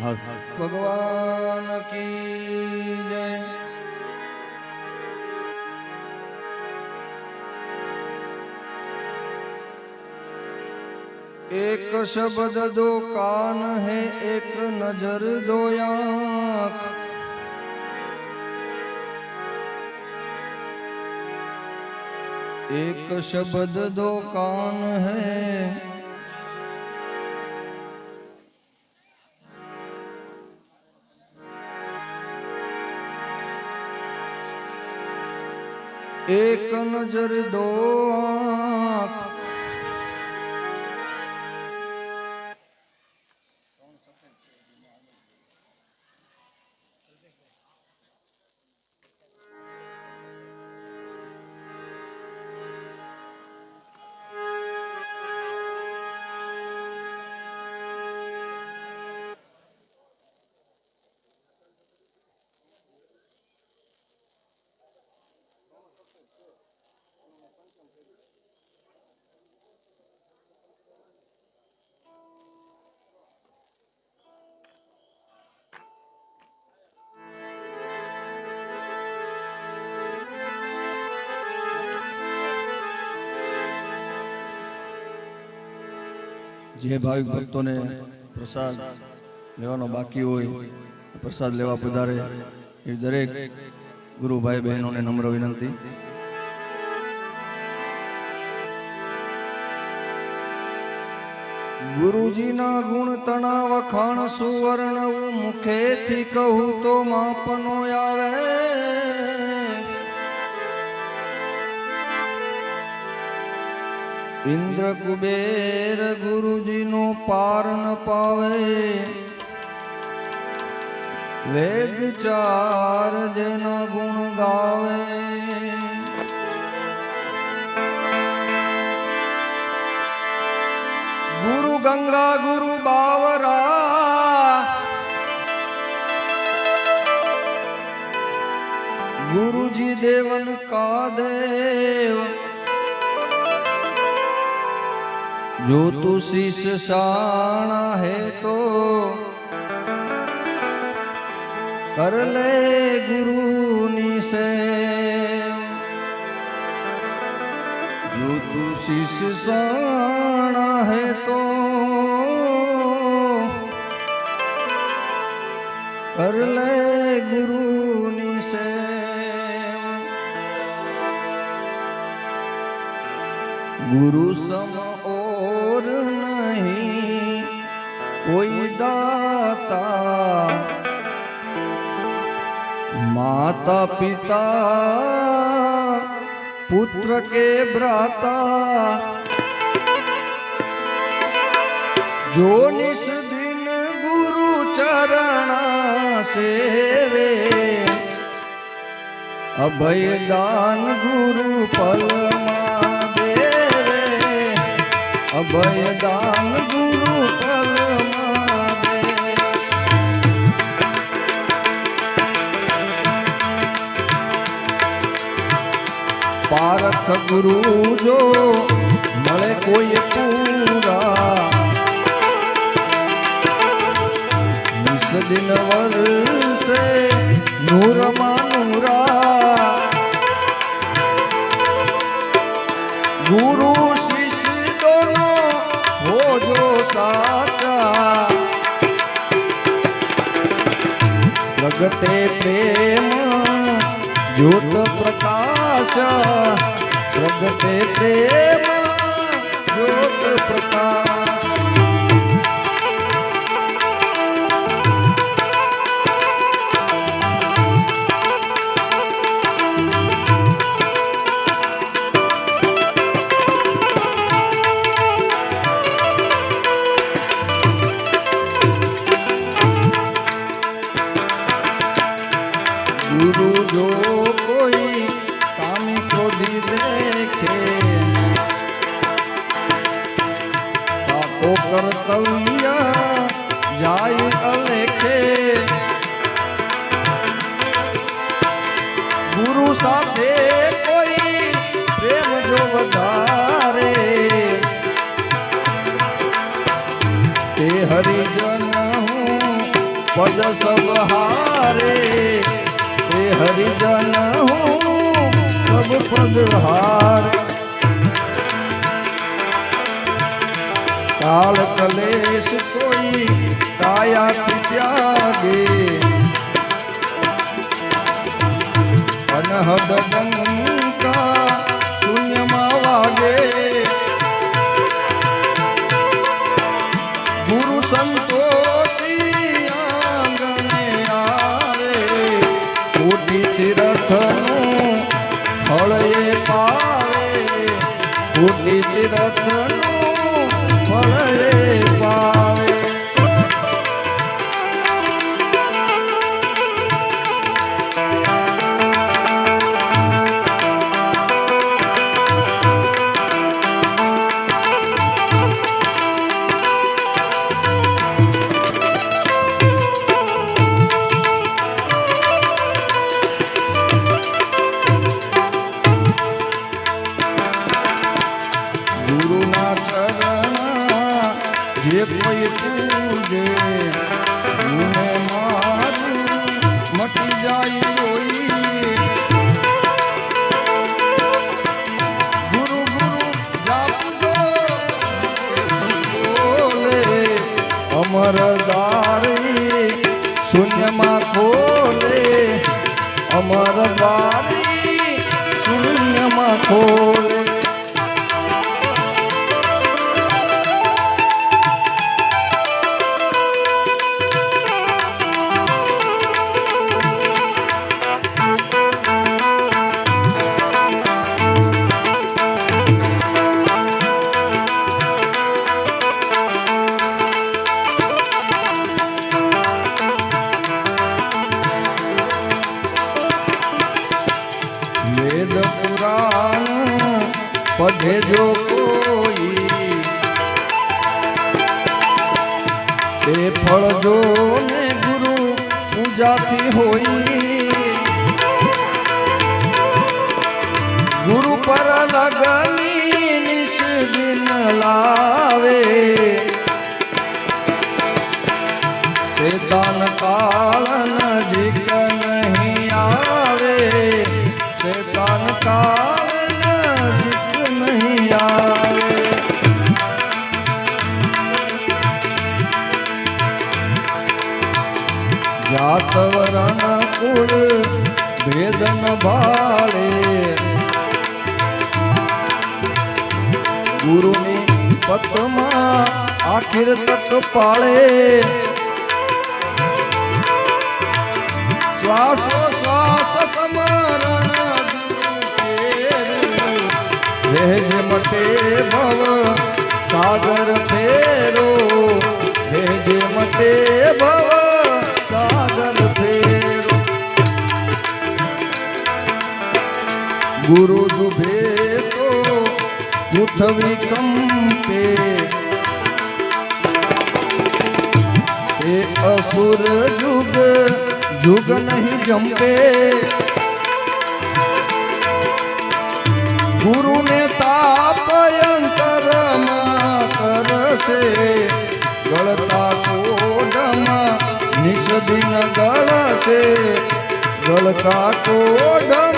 ભગવાન કી જય. એક શબ્દ દો કાન હે, એક નજર દો આંખ. એક શબ્દ દો કાન હૈ એક નજર દો જે ભાવિક ભક્તોને પ્રસાદ લેવાનો બાકી હોય, પ્રસાદ લેવા પધારે એ દરેક ગુરુભાઈ બહેનોને નમ્ર વિનંતી. ગુરુજીના ગુણ તણાવ ખાણ સુવર્ણ મુખેથી કહું તો માપનો આવે. ઇન્દ્ર કુબેર ગુરુજીનો પાર ન પાવે. વેદ ચાર જેના ગુણ ગાવે. ગુરુ ગંગા, ગુરુ બાવરા. ગુરુજી દેવન કા દેવ. જો તું શીશ શાણા હે તો કર લે ગુરુની સે જો તું શીશ શાણા હે તો કર લે ગુરુની સે ગુરુ સમ નહીં. કોઈ દાતા માતા પિતા પુત્ર કે ભ્રાતા, જો નિષ્દિન ગુરુ ચરણા સેવે અભયદાન ગુરુ પલમ અભયદાન ગુરુ પારખ ગુરુ જો મળે કોઈ પૂરા દિન વર પ્રગટે પ્રેમ જ્યોત પ્રકાશ પ્રગટે પ્રેમ જ્યોત પ્રકાશ. હદ ચરણ જે કોઈ પૂજે ગુને મારું મટી જાય લોહી ગુરુ ગુરુ, જાપજો, બોલે, અમર દારી શૂન્યમાં ખોલે. પઢે જો કોઈ તે ફળ જો ને ગુરુ પૂજાતી હોય ગુરુ પર લગની નિશ દિન લાવે શેતાન કાળ ભેદન ભાળે. ગુરુની પતમાં આખીર તક પાળે. શ્વાસો શ્વાસ સમરણ મટે ભવ, સાગર ફેરો. ભેજ મટે ભવ ગુરુ દુભે તો પૃથ્વી કંપે. એ અસુર જુગ જુગ નહીં જંપે. ગુરુને તાપ અંતરમાં કરશે. ગળતા કોડમાં નિષદિન ગળશે. ગળતા કોડમાં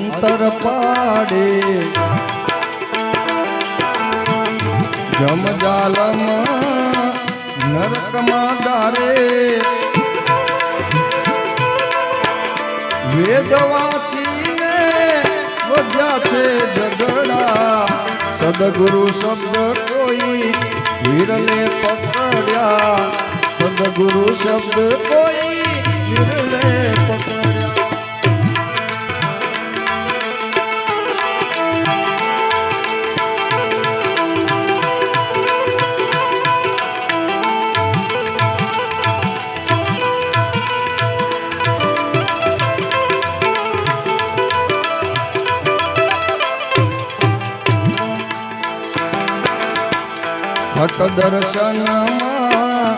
અંતર પાડે. જમજાલમાં નરકમાં દારે વેદ વાંચીને વધ્યા છે ઝઘડા. સદગુરુ શબ્દ કોઈ વીરને પકડ્યા. સદગુરુ શબ્દ કોઈ વિરલે હટ દર્શનમાં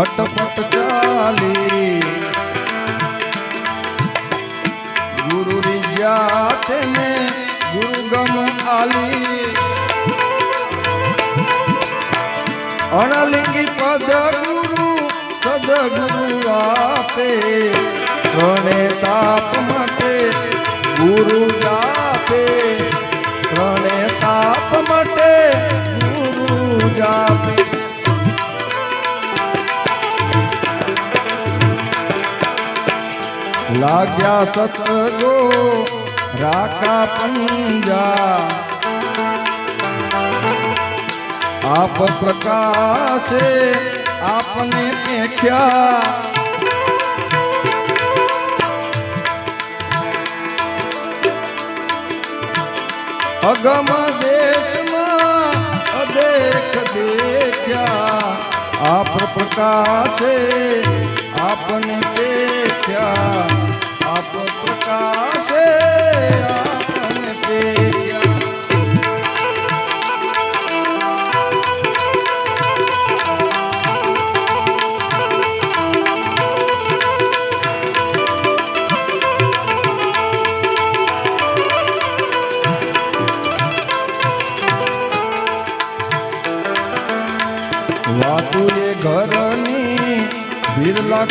હટપટ ચાલી. ગુરુ રીજ્યા ને ગુરુ ગમ આલી. અણલિંગી પદ ગુરુ સદગુરુ આપે. ત્રણે તાપ માટે ગુરુ જાપે. ત્રણે તાપ માટે ગુરુ જાપે. લાગ્યા સતગો રાકા પંજા. આપ પ્રકાશે આપને પેખ્યા અગમ દેશમાં અદેખ દેખ્યા. આપ પ્રકાશે આપને પેખ્યા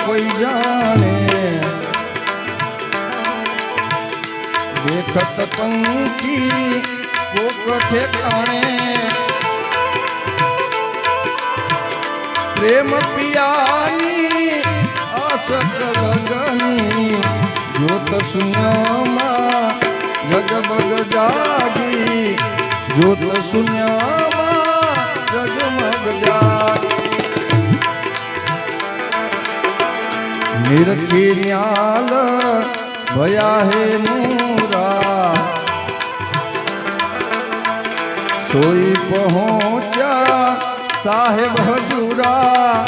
કોઈ જાણે. દેખત પંખી કોક ઠેકાણે. પ્રેમ પિયાની આશક ગગની જોત સુનામાં જગબગ જાગી. જોત સુનામાં જગમગ જાગી. નિરખિયાલ ભયા હે મૂરા સોઈ પહોંચ્યા સાહેબ હજુરા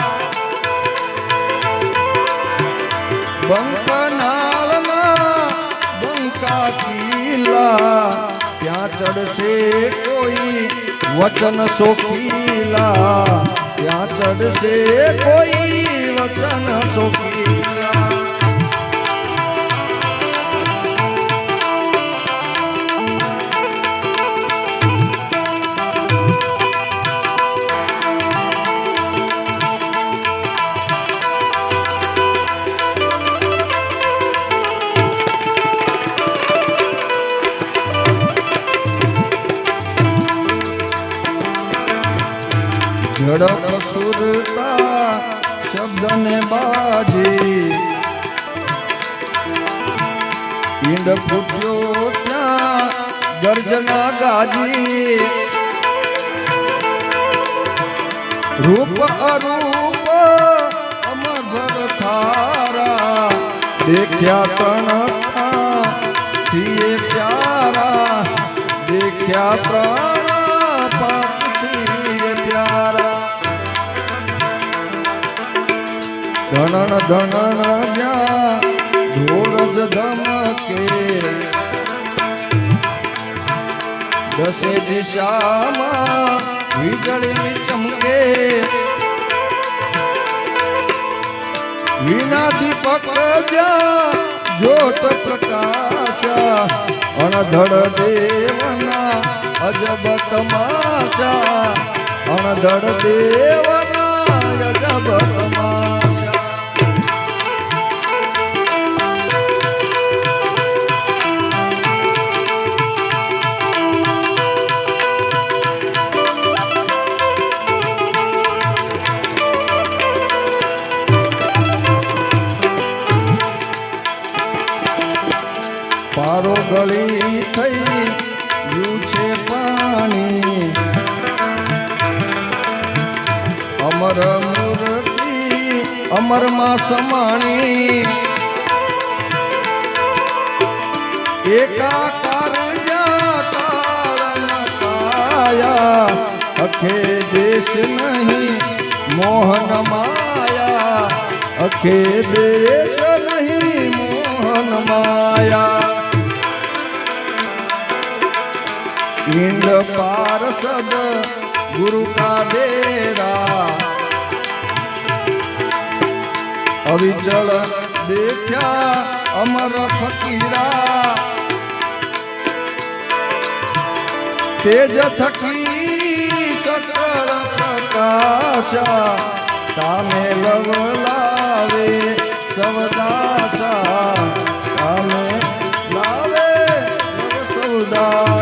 બંકનાળના બંકા કિલ્લા ત્યાં ચડશે કોઈ વચન સોખીલા ત્યાં ચડશે કોઈ વચન સોખીલા ઝડપ સુરતા શબ્દને બાજી. ઈંડ ફૂટ્યો ત્યાં ગર્જના ગાજી. રૂપ અરૂપ અમર થારા. દેખ્યા તણ પ્યારા. દેખ્યા પ્રાણ ધનણ ધનણ જ્યાં ધોળ જ ધમકે. દસે દિશામાં વીજળી ચમકે. વિના દીપક જ્યાં જ્યોત પ્રકાશ. અણધડ દેવના અજબ તમાશા. અણધડ દેવના અજબ અમર મૂર્તિ અમરમાં સમાણી એકાકાર તારણ કાયા અખે દેશ નહીં મોહન માયા અખે દેશ નહીં મોહન માયા इंद पार्षद गुरु का डेरा અવિચળ દેખ્યા અમર ફકીરા. તેજ થકી સકળ પ્રકાશા તામે લવલાવે સવદાસા તામે લાવે સવદા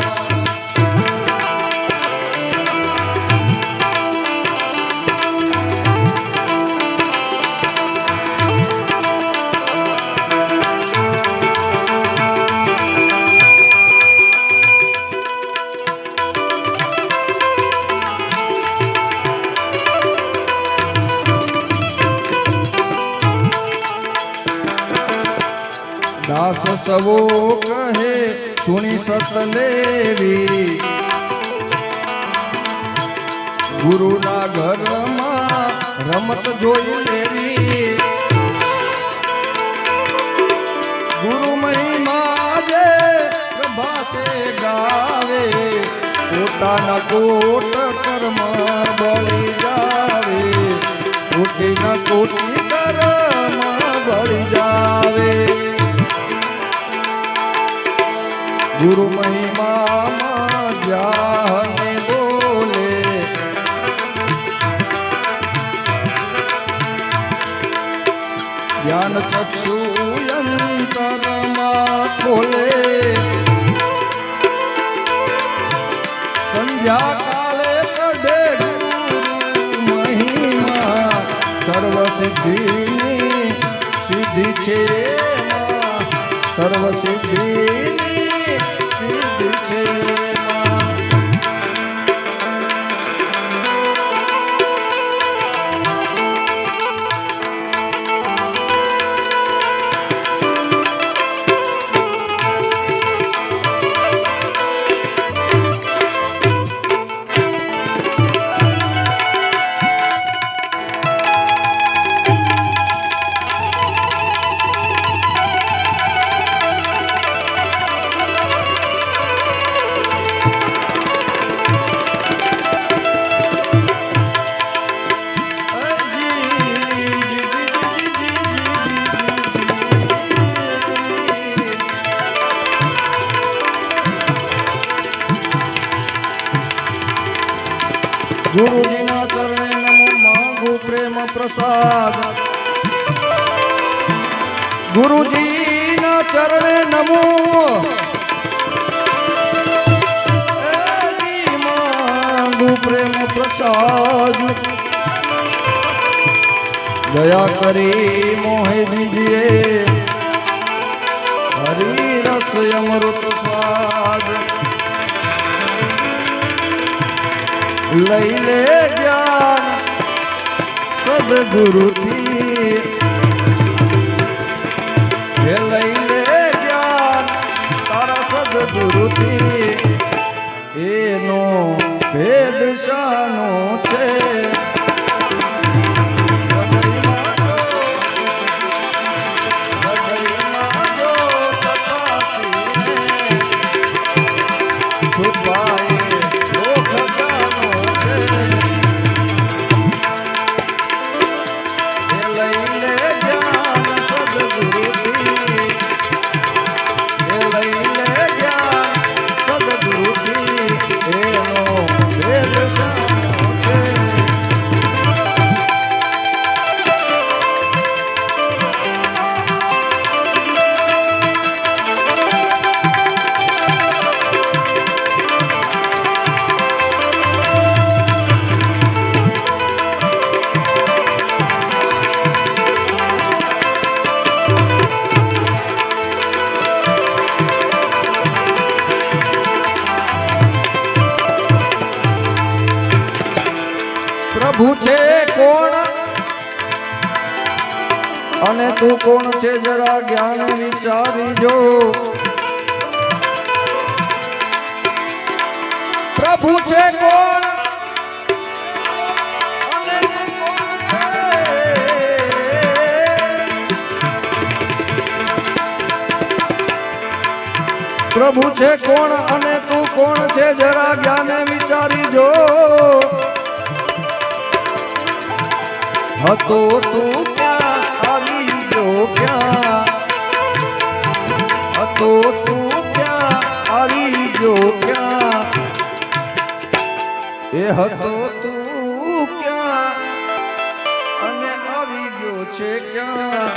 સવો કહે, સુણી સત લેવી ગુરુના ઘરમાં રમત જોઈ લેવી. ગુરુ મહિમા જે પ્રભાતે ગાવે, પોતાના કોટ કર્મ બળી જાવે. કોટીના કોટી કર્મ બળી જાવે ગુરુ મહિમામાં જાહને બોલે જ્ઞાન ચક્ષુ અંતરમાં ખોલે સંધ્યા કાલે કઢે મહિમા સર્વ સિદ્ધિની સિદ્ધિ છે. સર્વ સિદ્ધિની દયા કરી મોહે દીજીએ. હરી રસ અમૃત સ્વાદ. લઈ લે જ્ઞાન સદગુરુથી. પ્રભુ છે કોણ અને તું કોણ છે? જરા જ્ઞાને વિચારી જો હતો તું ક્યાં આવી ગયો ક્યાં? હતો તું ક્યાં આવી ગયો ક્યાં? એ હતો છે ક્યાં?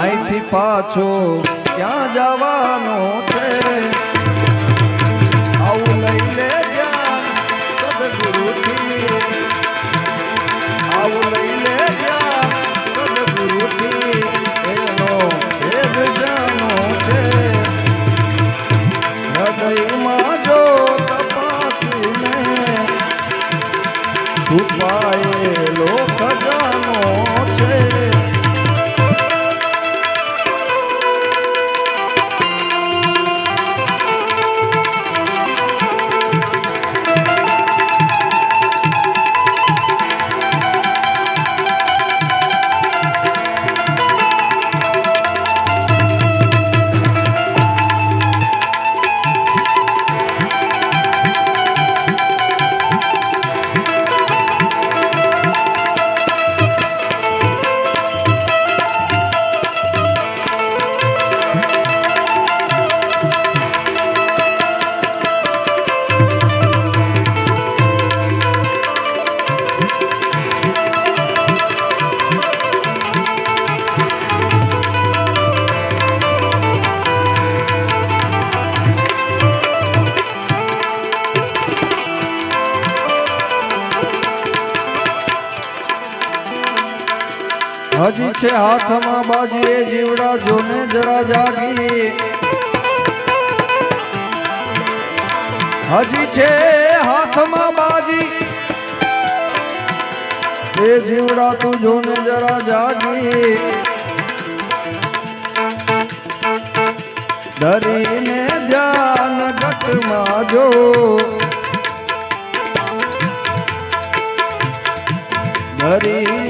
અહીંથી પાછો ક્યાં જવાનો છે? આવું લઈ લે જ્ઞાન આવું લઈ લે જ્ઞાન સદગુરુથી. એનો ભેદ જાણો છે? છે હાથમાં બાજીએ જીવડા જોને જરા જાગી. હજી છે હાથમાં બાજી. એ જીવડા તું જોને જરા જાગી. ધરીને ધ્યાન ઘટમાં જો. ધરીને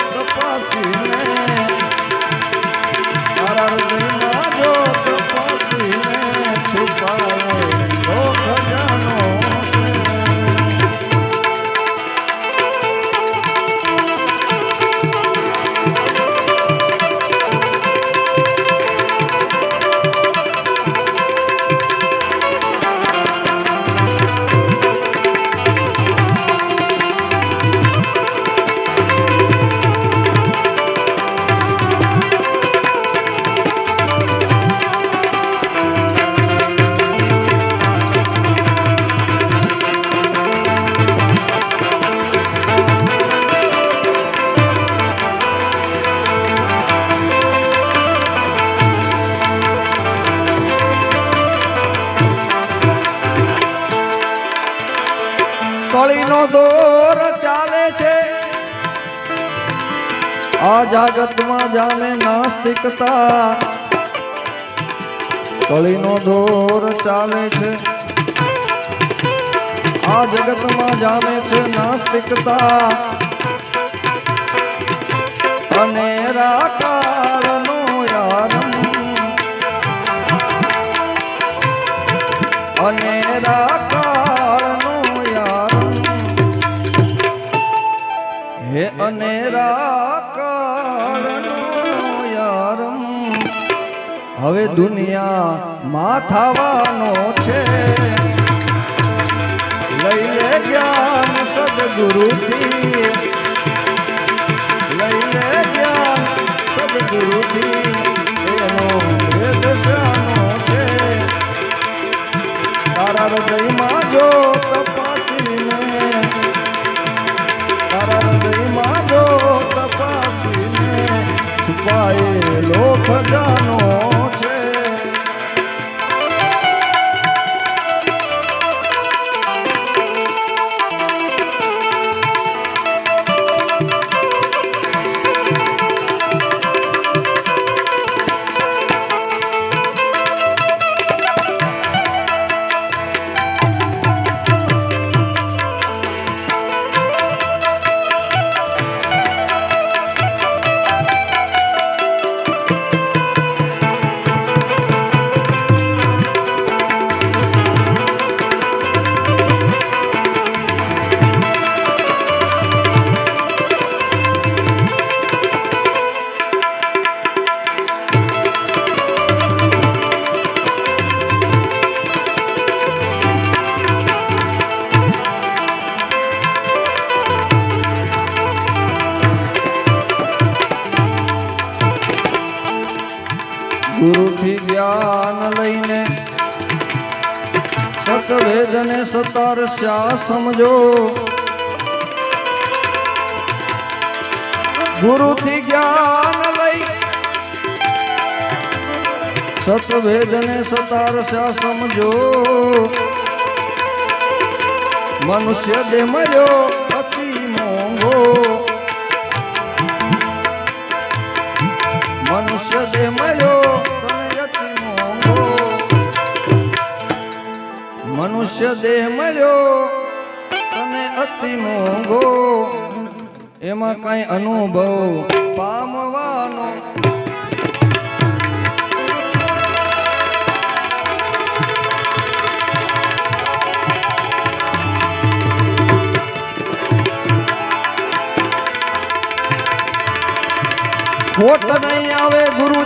જાગતમાં જાણે નાસ્તિકતા. કળીનો દોર ચાલે છે. આ જગતમાં જામે છે નાસ્તિકતા. અને રાકારનો આરંભ અને રાકારનો આરંભ હે અને હવે દુનિયા માથાવાનો છે. લઈએ જ્ઞાન સદગુરુથી. લઈએ જ્ઞાન સદગુરુથી. એનો દશાનો છે. તારા હૃદયમાં જો તપાસીને તારા હૃદયમાં જો તપાસીને છુપાયેલો ખજાનો સતારસ્યા સમજો. ગુરુથી જ્ઞાન લઈ સતવેદને સતારસ્યા સમજો. મનુષ્ય દેહ મનુષ્ય દેહ મળ્યો તને અતિ મોંઘો. એમાં કઈ અનુભવ પામવાનો ખોટ નહીં આવે ગુરુજીની